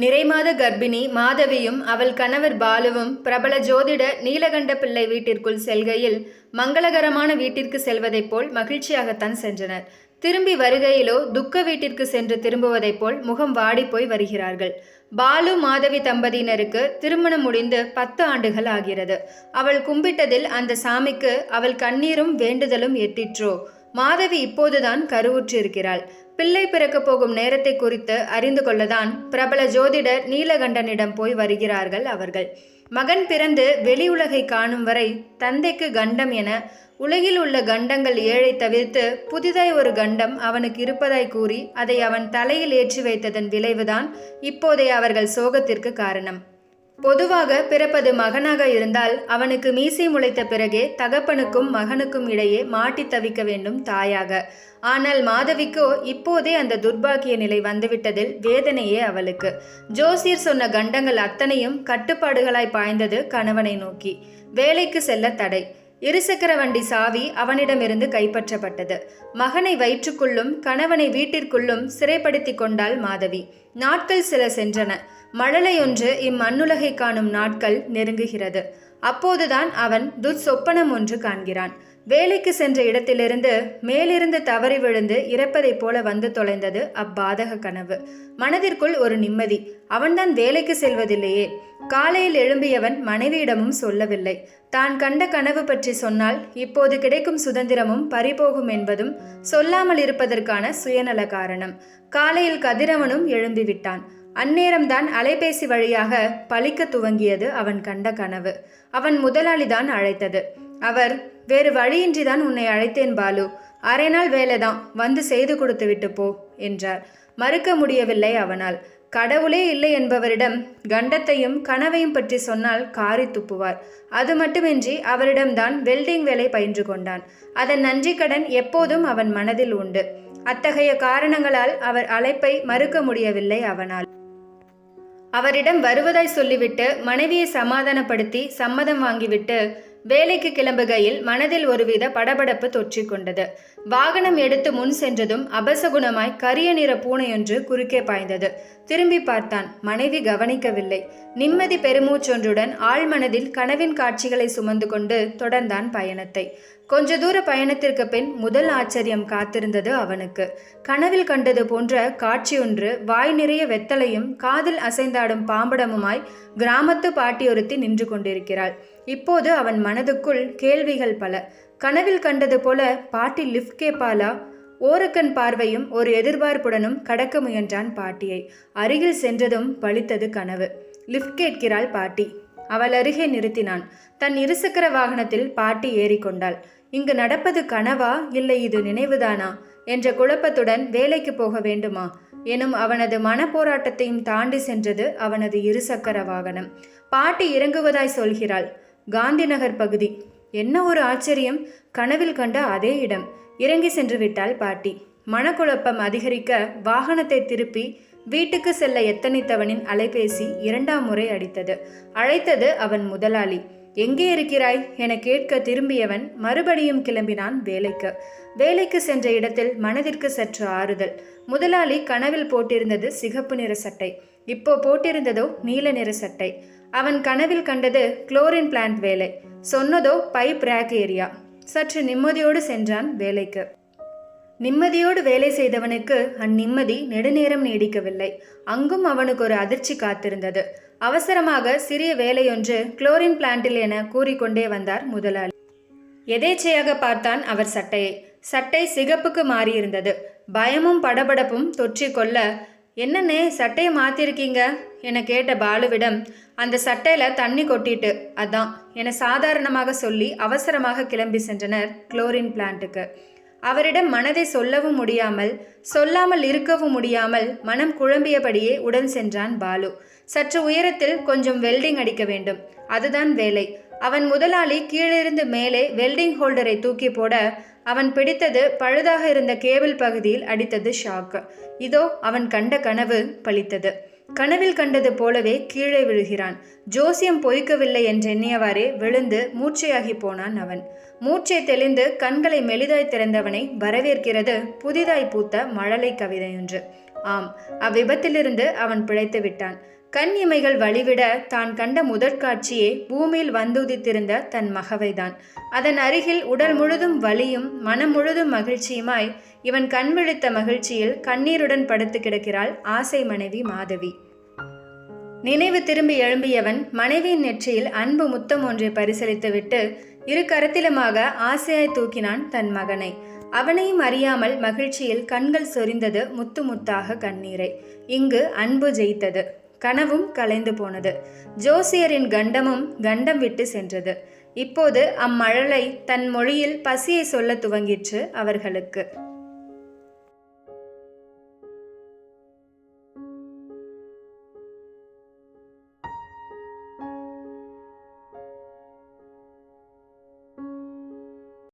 நிறைமாத கர்ப்பிணி மாதவியும் அவள் கணவர் பாலுவும் பிரபல ஜோதிட நீலகண்ட பிள்ளை வீட்டிற்குள் செல்கையில் மங்களகரமான வீட்டிற்கு செல்வதைப் போல் மகிழ்ச்சியாகத்தான் சென்றனர். திரும்பி வருகையிலோ துக்க வீட்டிற்கு சென்று திரும்புவதைப் போல் முகம் வாடிப்போய் வருகிறார்கள். பாலு மாதவி தம்பதியினருக்கு திருமணம் முடிந்து பத்து ஆண்டுகள் ஆகிறது. அவள் கும்பிட்டதில் அந்த சாமிக்கு அவள் கண்ணீரும் வேண்டுதலும் எட்டிற்றோ? மாதவி இப்போதுதான் கருவுற்றிருக்கிறாள். பிள்ளை பிறக்கப் போகும் நேரத்தை குறித்து அறிந்து கொள்ளதான் பிரபல ஜோதிடர் நீலகண்டனிடம் போய் வருகிறார்கள் அவர்கள். மகன் பிறந்து வெளி உலகை காணும் வரை தந்தைக்கு கண்டம் என உலகில் உள்ள கண்டங்கள் ஏழை தவிர்த்து புதிதாய் ஒரு கண்டம் அவனுக்கு இருப்பதாய் கூறி அதை அவன் தலையில் ஏற்றி வைத்ததன் விளைவுதான் இப்போதைய அவர்கள் சோகத்திற்கு காரணம். பொதுவாக பிறப்பது மகனாக இருந்தால் அவனுக்கு மீசை முளைத்த பிறகே தகப்பனுக்கும் மகனுக்கும் இடையே மாட்டி தவிக்க வேண்டும் தாயாக. ஆனால் மாதவிக்கோ இப்போதே அந்த துர்பாக்கிய நிலை வந்துவிட்டதில் வேதனையே அவளுக்கு. ஜோசியர் சொன்ன கண்டங்கள் அத்தனையும் கட்டுப்பாடுகளாய் பாய்ந்தது கணவனை நோக்கி. வேலைக்கு செல்ல தடை. இருசக்கர வண்டி சாவி அவனிடமிருந்து கைப்பற்றப்பட்டது. மகனை வயிற்றுக்குள்ளும் கணவனை வீட்டிற்குள்ளும் சிறைப்படுத்தி கொண்டாள் மாதவி. நாட்கள் சில சென்றன. மழலையொன்று இம்மண்ணுலகை காணும் நாட்கள் நெருங்குகிறது. அப்போதுதான் அவன் துர்சொப்பனம் ஒன்று காண்கிறான். வேலைக்கு சென்ற இடத்திலிருந்து மேலிருந்து தவறி விழுந்து இறப்பதைப் போல வந்து தொலைந்தது அப்பாதக கனவு. மனதிற்குள் ஒரு நிம்மதி. அவன்தான் வேலைக்கு செல்வதில்லையே. காலையில் எழும்பியவன் மனைவியிடமும் சொல்லவில்லை. தான் கண்ட கனவு பற்றி சொன்னால் இப்போது கிடைக்கும் சுதந்திரமும் பறிபோகும் என்பதும் சொல்லாமல் இருப்பதற்கான சுயநல காரணம். காலையில் கதிரவனும் எழும்பிவிட்டான். அந்நேரம்தான் அலைபேசி வழியாக பழிக்க துவங்கியது அவன் கண்ட கனவு. அவன் முதலாளிதான் அழைத்தது. அவர் வேறு வழியின்றி தான் உன்னை அழைத்தேன் பாலு. அரை நாள் வேலைதான் வந்து செய்து கொடுத்து விட்டு போ என்றார். மறுக்க முடியவில்லை அவனால். கடவுளே இல்லை என்பவரிடம் கண்டத்தையும் கனவையும் பற்றி சொன்னால் காரி துப்புவார். அது மட்டுமின்றி அவரிடம்தான் வெல்டிங் வேலை பயின்று கொண்டான். அதன் நன்றி கடன் எப்போதும் அவன் மனதில் உண்டு. அத்தகைய காரணங்களால் அவர் அழைப்பை மறுக்க முடியவில்லை அவனால். அவரிடம் வருவதாய் சொல்லிவிட்டு மனைவியை சமாதானப்படுத்தி சம்மதம் வாங்கிவிட்டு வேலைக்கு கிளம்புகையில் மனதில் ஒருவித படபடப்பு தொற்றிக்கொண்டது. வாகனம் எடுத்து முன் சென்றதும் அபசகுணமாய் கரிய நிற பூனையொன்று குறுக்கே பாய்ந்தது. திரும்பி பார்த்தான். மனைவி கவனிக்கவில்லை. நிம்மதி பெருமூச்சொன்றுடன் ஆழ்மனதில் கனவின் காட்சிகளை சுமந்து கொண்டு தொடர்ந்தான் பயணத்தை. கொஞ்ச தூர பயணத்திற்கு பின் முதல் ஆச்சரியம் காத்திருந்தது அவனுக்கு. கனவில் கண்டது போன்ற காட்சியொன்று வாய் நிறைய வெத்தலையும் காதில் அசைந்தாடும் பாம்படமுமாய் கிராமத்து பாட்டியொருத்தி நின்று கொண்டிருக்கிறாள். இப்போது அவன் மனதுக்குள் கேள்விகள் பல. கனவில் கண்டது போல பாட்டி லிஃப்ட் கேப்பாலா ஓரக்கண் பார்வையும் ஒரு எதிர்பார்ப்புடனும் கடக்க முயன்றான் பாட்டியை. அருகில் சென்றதும் பழித்தது கனவு. லிஃப்ட் கேட்கிறாள் பாட்டி. அவள் அருகே நிறுத்தினான். தன் இருசக்கர வாகனத்தில் பாட்டி ஏறிக்கொண்டாள் இங்கு நடப்பது கனவா? இல்லை இது நினைவுதானா என்ற குழப்பத்துடன் வேலைக்கு போக வேண்டுமா? எனும் அவனது மனப்போராட்டத்தையும் தாண்டி சென்றது அவனது இருசக்கர வாகனம். பாட்டி இறங்குவதாய் சொல்கிறாள் காந்தி நகர் பகுதி. என்ன ஒரு ஆச்சரியம். கனவில் கண்ட அதே இடம். இறங்கி சென்று விட்டாள் பாட்டி. மனக்குழப்பம் அதிகரிக்க வாகனத்தை திருப்பி வீட்டுக்கு செல்ல எத்தனித்தவனின் அலைபேசி இரண்டாம் முறை அடித்தது. அழைத்தது அவன் முதலாளி. எங்கே இருக்கிறாய்? என கேட்க திரும்பியவன் மறுபடியும் கிளம்பினான் வேலைக்கு. வேலைக்கு சென்ற இடத்தில் மனதிற்கு சற்று ஆறுதல். முதலாளி கனவில் போட்டிருந்தது சிகப்பு நிற சட்டை. இப்போ போட்டிருந்ததோ நீல நிற சட்டை. அவன் கனவில் கண்டது குளோரின் பிளான்ட் வேலை. சொன்னதோ பைப் ரேக் ஏரியா. சற்று நிம்மதியோடு சென்றான் வேலைக்கு. நிம்மதியோடு வேலை செய்தவனுக்கு அந்நிம்மதி நெடுநேரம் நீடிக்கவில்லை. அங்கும் அவனுக்கு ஒரு அதிர்ச்சி காத்திருந்தது. அவசரமாக சிறிய வேலையொன்று குளோரின் பிளான்ட்டில் என கூறிக்கொண்டே வந்தார் முதலாளி. எதேச்சையாக பார்த்தான் அவர் சட்டையை. சட்டை சிகப்புக்கு மாறியிருந்தது. பயமும் படபடப்பும் தொற்றிக்கொள்ள என்னண்ணே சட்டையை மாற்றிருக்கீங்க என கேட்ட பாலுவிடம் அந்த சட்டையில் தண்ணி கொட்டிட்டு அதான் என சாதாரணமாக சொல்லி அவசரமாக கிளம்பி சென்றனர் குளோரின் பிளான்ட்டுக்கு. அவரிடம் மனதை சொல்லவும் முடியாமல் சொல்லாமல் இருக்கவும் முடியாமல் மனம் குழம்பியபடியே உடன் சென்றான் பாலு. சற்று உயரத்தில் கொஞ்சம் வெல்டிங் அடிக்க வேண்டும். அதுதான் வேலை. அவன் முதலாளி கீழிருந்து மேலே வெல்டிங் ஹோல்டரை தூக்கி போட அவன் பிடித்தது பழுதாக இருந்த கேபிள் பகுதியில் அடித்தது ஷாக். இதோ அவன் கண்ட கனவு பலித்தது கனவில் கண்டது போலவே கீழே விழுகிறான். ஜோசியம் பொய்க்கவில்லை என்றெண்ணியவாறே விழுந்து மூச்சையாகி போனான் அவன். மூச்சை தெளிந்து கண்களை மெலிதாய் திறந்தவனை வரவேற்கிறது புதிதாய் பூத்த மழலை கவிதையொன்று. ஆம் அவ்விபத்திலிருந்து அவன் பிழைத்து விட்டான். கண் இமைகள் வழிவிட தான் கண்ட முதற்காட்சியே பூமியில் வந்துதித்திருந்த தன் மகவைதான். அதன் அருகில் உடல் முழுதும் வலியும் மனம் முழுதும் மகிழ்ச்சியுமாய் இவன் கண் விழித்த மகிழ்ச்சியில் கண்ணீருடன் படுத்து கிடக்கிறாள் ஆசை மனைவி மாதவி. நினைவு திரும்பி எழும்பியவன் மனைவியின் நெற்றியில் அன்பு முத்தம் ஒன்றை பரிசளித்துவிட்டு இரு கரத்திலுமாக ஆசையாய் தூக்கினான் தன் மகனை. அவனையும் அறியாமல் மகிழ்ச்சியில் கண்கள் சொரிந்தது முத்து முத்தாக கண்ணீரை. இங்கு அன்பு ஜெயித்தது. கனவும் கலைந்து போனது. ஜோசியரின் கண்டமும் கண்டம் விட்டு சென்றது. இப்போது அம்மழலை தன் மொழியில் பசியை சொல்ல துவங்கிற்று அவர்களுக்கு.